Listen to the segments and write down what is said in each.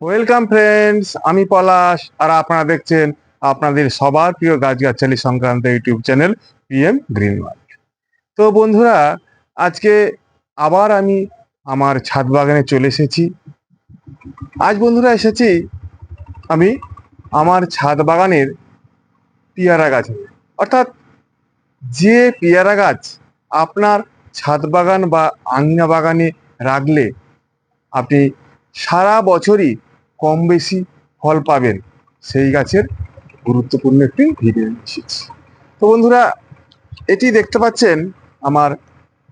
Welcome friends আমি পলাশ, আর আপনারা দেখছেন আপনাদের সবার প্রিয় গাছগাছালি সংক্রান্ত YouTube channel PM green world তো বন্ধুরা, আজকে আবার আমি আমার ছাদ বাগানে চলে এসেছি। আজ বন্ধুরা এসেছি আমি আমার ছাদ বাগানের পেয়ারা গাছ অর্থাৎ যে পেয়ারা গাছ আপনার ছাদ বাগান বা আঙিনা বাগানে রাখলে আপনি সারা বছরই কম বেশি ফল পাবেন। সেই গাছের গুরুত্বপূর্ণ একটি ভিডিও এসেছি তো বন্ধুরা, এটি দেখতে পাচ্ছেন আমার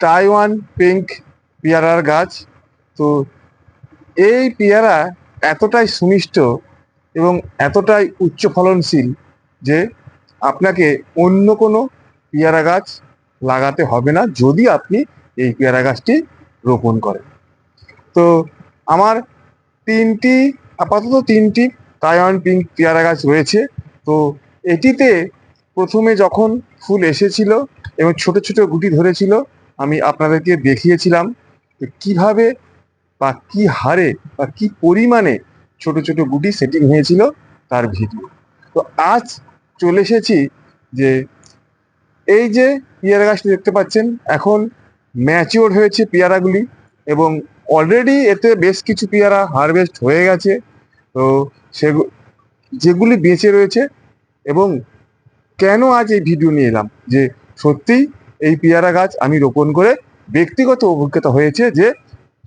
টাইওয়ান পিঙ্ক পেয়ারার গাছ। তো এই পেয়ারা এতটাই সুমিষ্ট এবং এতটাই উচ্চ ফলনশীল যে আপনাকে অন্য কোনো পেয়ারা গাছ লাগাতে হবে না যদি আপনি এই পেয়ারা গাছটি রোপণ করেন। তো আমার তিনটি আপাতত তিনটি তাইওয়ান পিঙ্ক পেয়ারা গাছ রয়েছে। তো এটিতে প্রথমে যখন ফুল এসেছিল এবং ছোট ছোট গুটি ধরেছিল, আমি আপনাদেরকে দেখিয়েছিলাম কীভাবে বা কি হারে বা কি পরিমাণে ছোট ছোট গুটি সেটিং হয়েছিল তার ভিডিও। তো আজ চলে এসেছি যে এই যে পেয়ারা গাছটি দেখতে পাচ্ছেন, এখন ম্যাচিওর হয়েছে পেয়ারাগুলি এবং অলরেডি এতে বেশ কিছু পেয়ারা হারভেস্ট হয়ে গেছে। তো সেগু, যেগুলি বেঁচে রয়েছে এবং কেন আজ এই ভিডিও নিয়ে এলাম? যে সত্যিই এই পেয়ারা গাছ আমি রোপণ করে ব্যক্তিগত অভিজ্ঞতা হয়েছে যে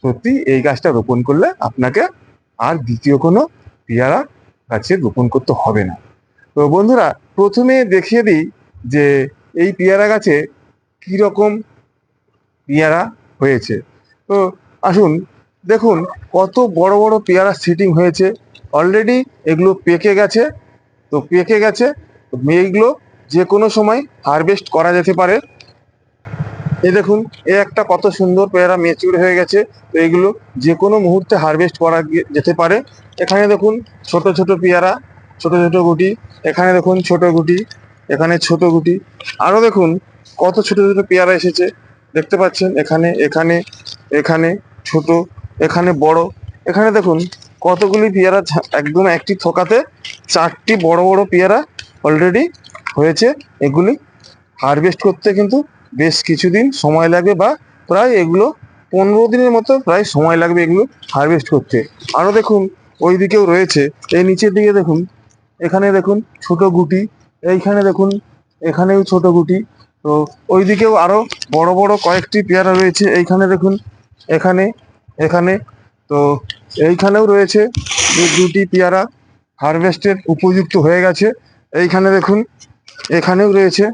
সত্যি এই গাছটা রোপণ করলে আপনাকে আর দ্বিতীয় কোনো পেয়ারা গাছে রোপণ করতে হবে না। তো বন্ধুরা, প্রথমে দেখিয়ে দিই যে এই পেয়ারা গাছে কীরকম পেয়ারা হয়েছে। তো আসুন দেখুন, কত বড় বড় পেয়ারা সিটিং হয়েছে। অলরেডি এগুলো পেকে গেছে, তো পেকে গেছে এইগুলো যে কোনো সময় হারভেস্ট করা যেতে পারে। এই দেখুন, এ একটা কত সুন্দর পেয়ারা মেচুর হয়ে গেছে, তো এগুলো যে কোনো মুহূর্তে হারভেস্ট করা যেতে পারে। এখানে দেখুন, ছোট ছোট পেয়ারা, ছোট ছোট গুটি, এখানে দেখুন, ছোট গুটি, এখানে ছোট গুটি। আরও দেখুন, কত ছোট ছোট পেয়ারা এসেছে, দেখতে পাচ্ছেন, এখানে এখানে এখানে ছোট এখানে বড়। এখানে দেখুন, কতগুলি পেয়ারা একদম একটি থোকাতে চারটি বড় বড় পেয়ারা অলরেডি হয়েছে। এগুলি হারভেস্ট করতে কিন্তু বেশ কিছুদিন সময় লাগবে বা প্রায় এগুলো পনেরো দিনের মতো প্রায় সময় লাগবে এগুলো হারভেস্ট করতে। আরও দেখুন ওই দিকেও রয়েছে। এই নিচের দিকে দেখুন, এখানে দেখুন ছোট গুটি, এইখানে দেখুন, এখানেও ছোট গুটি। তো ওই দিকেও আরও বড় বড় কয়েকটি পেয়ারা রয়েছে। এইখানে দেখুন, এখানে এখানে। তো এইখানেও রয়েছে দুটি পেয়ারা হারভেস্টের উপযুক্ত হয়ে গেছে। এইখানে দেখুন, এখানেও রয়েছে।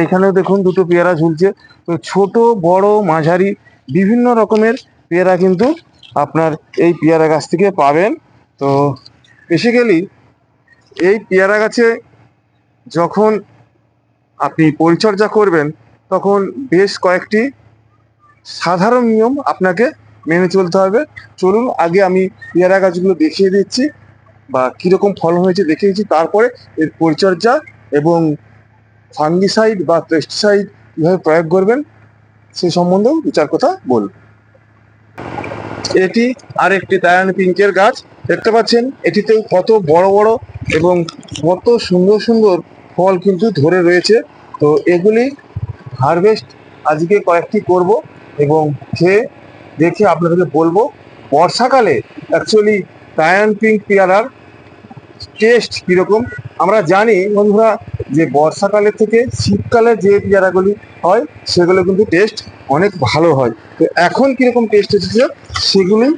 এইখানেও দেখুন দুটো পেয়ারা ঝুলছে। তো ছোট, বড়, মাঝারি বিভিন্ন রকমের পেয়ারা কিন্তু আপনার এই পেয়ারা গাছ থেকে পাবেন। তো বেসিক্যালি এই পেয়ারা গাছে যখন আপনি পরিচর্যা করবেন, তখন বেশ কয়েকটি সাধারণ নিয়ম আপনাকে মেনে চলতে হবে। চলুন, আগে আমি পেয়ারা গাছগুলো দেখিয়ে দিচ্ছি বা কীরকম ফল হয়েছে দেখিয়েছি তারপরে এর পরিচর্যা এবং ফাঙ্গিসাইড বা পেস্টিসাইড কীভাবে প্রয়োগ করবেন সে সম্বন্ধেও দু চার কথা বলব। এটি আরেকটি তায়ান পিঙ্কের গাছ। দেখতে পাচ্ছেন এটিতেও কত বড় বড় এবং কত সুন্দর সুন্দর ফল কিন্তু ধরে রয়েছে। তো এগুলি হারভেস্ট আজকে কয়েকটি করব এবং খেয়ে দেখে আপনাদেরকে বলব, বর্ষাকালে অ্যাকচুয়ালি টায়ান পিঙ্ক পেয়ারার টেস্ট কীরকম? আমরা জানি বন্ধুরা যে বর্ষাকালের থেকে শীতকালে যে পেয়ারাগুলি হয়, সেগুলো কিন্তু টেস্ট অনেক ভালো হয়। তো এখন কীরকম টেস্ট এসেছে, সেগুলি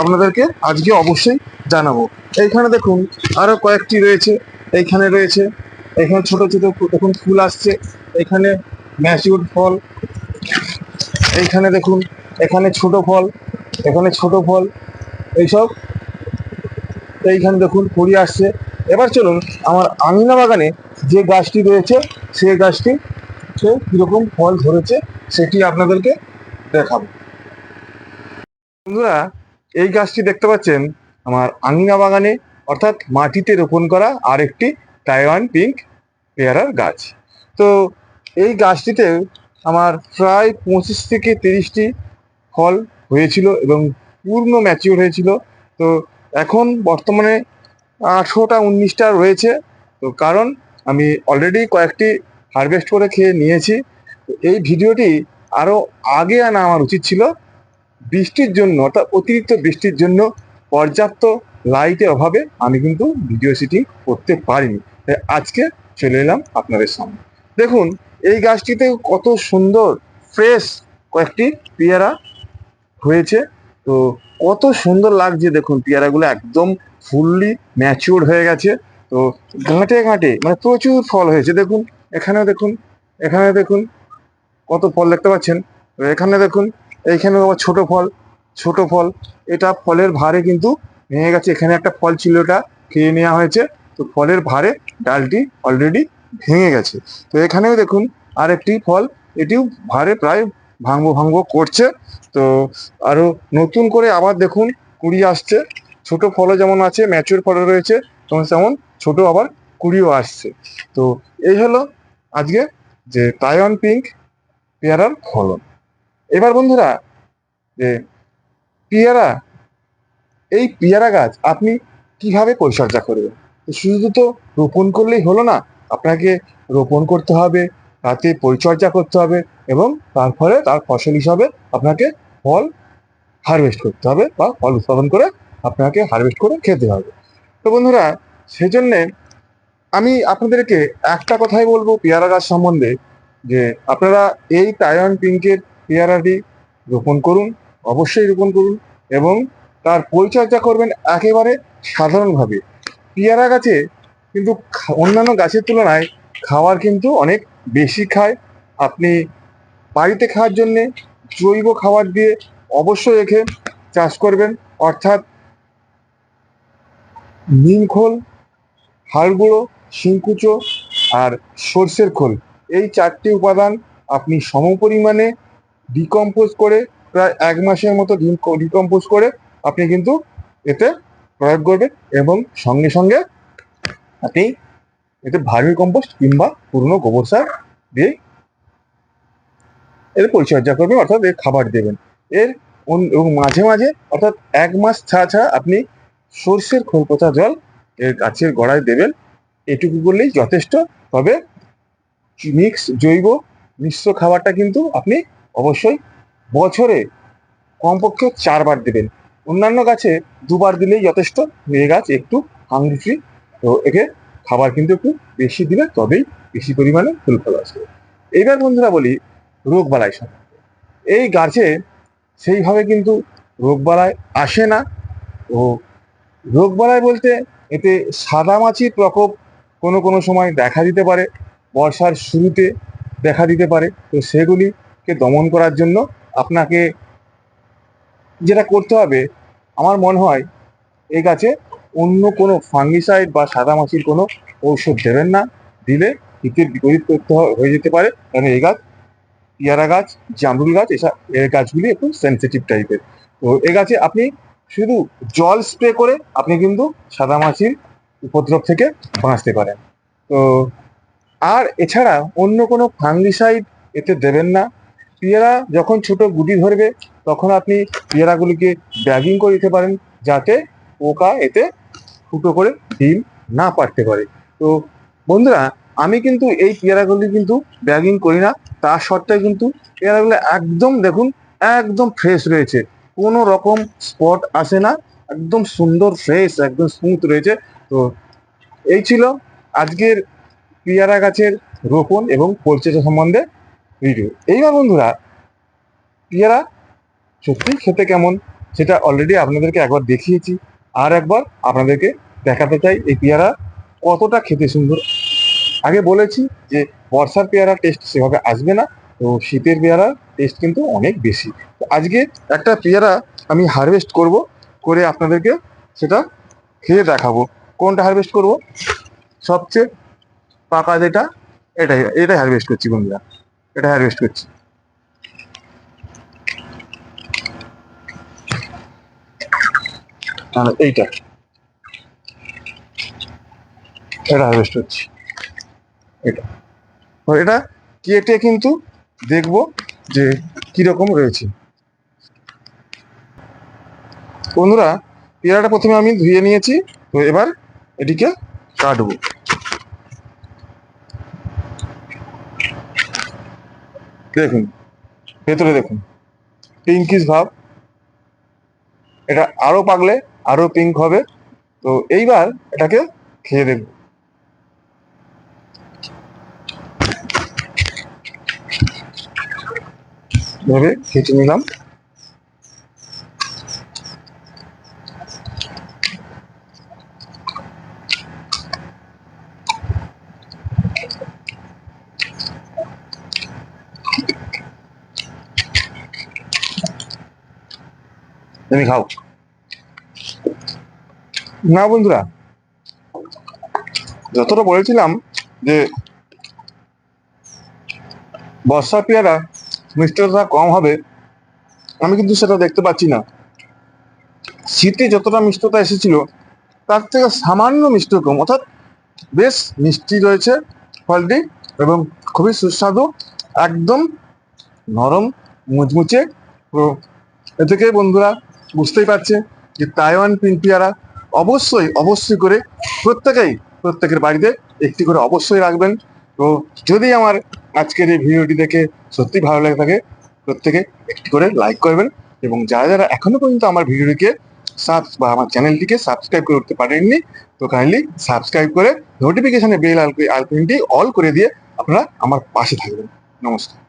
আপনাদেরকে আজকে অবশ্যই জানাব। এইখানে দেখুন আরও কয়েকটি রয়েছে। এইখানে রয়েছে, এখানে ছোট ছোট এখন ফুল আসছে। এখানে ম্যাচিউর ফল। এইখানে দেখুন এখানে ছোট ফল, এখানে ছোট ফল, এইসব। এইখানে দেখুন, কুড়ি আসছে। এবার চলুন, আমার আমিনা বাগানে যে গাছটি রয়েছে, সে গাছটি সে কীরকম ফল ধরেছে, সেটি আপনাদেরকে দেখাবো। বন্ধুরা, এই গাছটি দেখতে পাচ্ছেন, আমার আঙিনা বাগানে, অর্থাৎ মাটিতে রোপণ করা আরেকটি টাইওয়ান পিঙ্ক পেয়ারার গাছ। তো এই গাছটিতে আমার প্রায় পঁচিশ থেকে তিরিশটি ফল হয়েছিল এবং পূর্ণ ম্যাচিওর হয়েছিল। তো এখন বর্তমানে আঠেরোটা উনিশটা রয়েছে। তো কারণ আমি অলরেডি কয়েকটি হারভেস্ট করে খেয়ে নিয়েছি। এই ভিডিওটি আরও আগে আনা আমার উচিত ছিল। বৃষ্টির জন্য, অর্থাৎ অতিরিক্ত বৃষ্টির জন্য পর্যাপ্ত লাইটের অভাবে আমি কিন্তু ভিডিও শুটিং করতে পারিনি। তাই আজকে চলে এলাম আপনাদের সামনে। দেখুন, এই গাছটিতে কত সুন্দর ফ্রেশ কয়েকটি পেয়ারা হয়েছে। তো কত সুন্দর লাগছে দেখুন, পেয়ারাগুলো একদম ফুললি ম্যাচিওর হয়ে গেছে। তো গাঁটে গাঁটে মানে প্রচুর ফল হয়েছে। দেখুন এখানে দেখুন এখানে দেখুন, কত ফল দেখতে পাচ্ছেন। এখানে দেখুন এইখানে আবার ছোট ফল ছোট ফল। এটা ফলের ভারে কিন্তু ভেঙে গেছে। এখানে একটা ফল ছিল ওটা খেয়ে নেওয়া হয়েছে। তো ফলের ভারে ডালটি অলরেডি ভেঙে গেছে। তো এখানেও দেখুন, আরেকটি ফল, এটিও ভারে প্রায় ভাঙবো ভাঙবো করছে। তো আরও নতুন করে আবার দেখুন কুড়ি আসছে। ছোট ফলও যেমন আছে ম্যাচুর ফলও রয়েছে, তেমন তেমন ছোট আবার কুড়িও আসছে। তো এই হলো আজকে যে তাইওয়ান পিঙ্ক পেয়ারার ফলন। এবার বন্ধুরা, যে পেয়ারা, এই পেয়ারা গাছ আপনি কীভাবে পরিচর্যা করবেন? শুধু তো রোপণ করলেই হলো না, আপনাকে রোপণ করতে হবে তাতে পরিচর্যা করতে হবে এবং তারপরে তার ফসল হিসাবে আপনাকে ফল হারভেস্ট করতে হবে বা ফল উৎপাদন করে আপনাকে হারভেস্ট করে খেতে হবে। তো বন্ধুরা, সেজন্যে আমি আপনাদেরকে একটা কথাই বলব পেয়ারা গাছ সম্বন্ধে, যে আপনারা এই টায়ন পিঙ্কের পেয়ারাটি রোপণ করুন, অবশ্যই রোপণ করুন এবং তার পরিচর্যা করবেন একেবারে সাধারণভাবে। পেয়ারা গাছে কিন্তু অন্যান্য গাছের তুলনায় খাওয়ার কিন্তু অনেক বেশি খায়। আপনি বাড়িতে খাওয়ার জন্যে জৈব খাবার দিয়ে অবশ্যই রেখে চাষ করবেন। অর্থাৎ নিম খোল, হাড় গুঁড়ো, শিংকুচো আর সর্ষের খোল। এই চারটি উপাদান আপনি সমপরিমাণে ডিকম্পোজ করে প্রায় এক মাসের মতো ডিকম্পোজ করে আপনি কিন্তু এতে প্রয়োগ করবেন এবং সঙ্গে সঙ্গে আপনি এতে ভার্মি কম্পোস্ট কিংবা পুরনো গোবর সার দিয়ে এর পরিচর্যা করবেন, অর্থাৎ এর খাবার দেবেন। এর এবং মাঝে মাঝে, অর্থাৎ এক মাস ছাড়া ছাড়া আপনি সর্ষের খোল পচা জল এর গাছের গোড়ায় দেবেন। এটুকু করলেই যথেষ্ট। তবে মিক্স জৈব মিশ্র খাবারটা কিন্তু আপনি অবশ্যই বছরে কমপক্ষে চারবার দেবেন। অন্যান্য গাছে দুবার দিলেই যথেষ্ট। মেয়ে গাছ একটু হাঙ্গি তো একে খাবার কিন্তু একটু বেশি দিলে তবেই বেশি পরিমাণে ফুল ফল আসবে। এইবার বন্ধুরা বলি, রোগ বালাই সম্পর্কে। এই গাছে সেইভাবে কিন্তু রোগ বালাই আসে না। ও রোগ বালাই বলতে এতে সাদা সাদামাছির প্রকোপ কোনো কোনো সময় দেখা দিতে পারে, বর্ষার শুরুতে দেখা দিতে পারে। তো সেগুলিকে দমন করার জন্য আপনাকে যেটা করতে হবে, আমার মনে হয় এই গাছে অন্য কোনো ফাঙ্গিসাইড বা সাদামাছির কোনো ঔষধ দেবেন না। দিলে হিতের বিপরীত করতে হয়ে যেতে পারে। কারণ এই গাছ, পেয়ারা গাছ, জামরুল গাছ এসব এই গাছগুলি একটু সেন্সিটিভ টাইপের তো এ গাছে আপনি শুধু জল স্প্রে করে আপনি কিন্তু সাদামাছির উপদ্রব থেকে বাঁচতে পারেন। তো আর এছাড়া অন্য কোনো ফাঙ্গিসাইড এতে দেবেন না। পেয়ারা যখন ছোট গুটি ধরবে, তখন আপনি পেয়ারাগুলিকে ব্যাগিং করে দিতে পারেন। যাতে পোকা এতে ফুটো করে ডিম না পারতে পারে। তো বন্ধুরা, আমি কিন্তু এই পেয়ারাগুলি কিন্তু ব্যাগিং করি না। তা সত্ত্বেও কিন্তু পেয়ারাগুলো একদম দেখুন, একদম ফ্রেশ রয়েছে। কোনো রকম স্পট আসে না। একদম সুন্দর ফ্রেশ একদম স্মুথ রয়েছে। তো এই ছিল আজকের পেয়ারা গাছের রোপণ এবং পরিচর্যা সম্বন্ধে ভিডিও এইবার বন্ধুরা, পেয়ারা সত্যি খেতে কেমন সেটা অলরেডি আপনাদেরকে একবার দেখিয়েছি। আর একবার আপনাদেরকে দেখাতে চাই এই পেয়ারা কতটা খেতে সুন্দর। আগে বলেছি যে বর্ষার পেয়ারা টেস্ট সেভাবে আসবে না, তো শীতের পেয়ারা টেস্ট কিন্তু অনেক বেশি। আজকে একটা পেয়ারা আমি হারভেস্ট করব, করে আপনাদেরকে সেটা খেয়ে দেখাবো। কোনটা হারভেস্ট করব? সবচেয়ে পাকা যেটা, এটাই এটাই হারভেস্ট করছি বন্ধুরা এটা হারভেস্ট করছি। আর এইটা। এটা হারভেস্ট করছি এটা। এটা কেটে কিন্তু দেখব যে কীরকম রয়েছে। বন্ধুরা, পেয়ারাটা প্রথমে আমি ধুয়ে নিয়েছি তো এবার এটিকে কাটবো। দেখুন, ভেতরে দেখুন পিঙ্কিশ ভাব। এটা আরও পাকলে আরও পিঙ্ক হবে। তো এইবার এটাকে খেয়ে দেখব। এভাবে কেটে নিলাম। তুমি খাও। না বন্ধুরা, যতটা বলেছিলাম যে বর্ষা পেয়ারা মিষ্টতা কম হবে, আমি কিন্তু সেটা দেখতে পাচ্ছি না। শীতে যতটা মিষ্টতা এসেছিল, তার থেকে সামান্য মিষ্ট কম, অর্থাৎ বেশ মিষ্টি রয়েছে ফলটি এবং খুবই সুস্বাদু, একদম নরম, মুচমুচে এ থেকে বন্ধুরা বুঝতেই পারছে যে তাইওয়ান পিঙ্ক পেয়ারা অবশ্যই অবশ্যই করে প্রত্যেকেই, প্রত্যেকের বাড়িতে একটি করে অবশ্যই রাখবেন। তো যদি আমার আজকের এই ভিডিওটি দেখে সত্যি ভালো লাগে থাকে, প্রত্যেকে একটি করে লাইক করবেন এবং যারা যারা এখনও পর্যন্ত আমার ভিডিওটিকে সাবস বা আমার চ্যানেলটিকে সাবস্ক্রাইব করে উঠতে পারেননি, তো কাইন্ডলি সাবস্ক্রাইব করে নোটিফিকেশনে বেল আইকনটি অল করে দিয়ে আপনারা আমার পাশে থাকবেন। নমস্কার।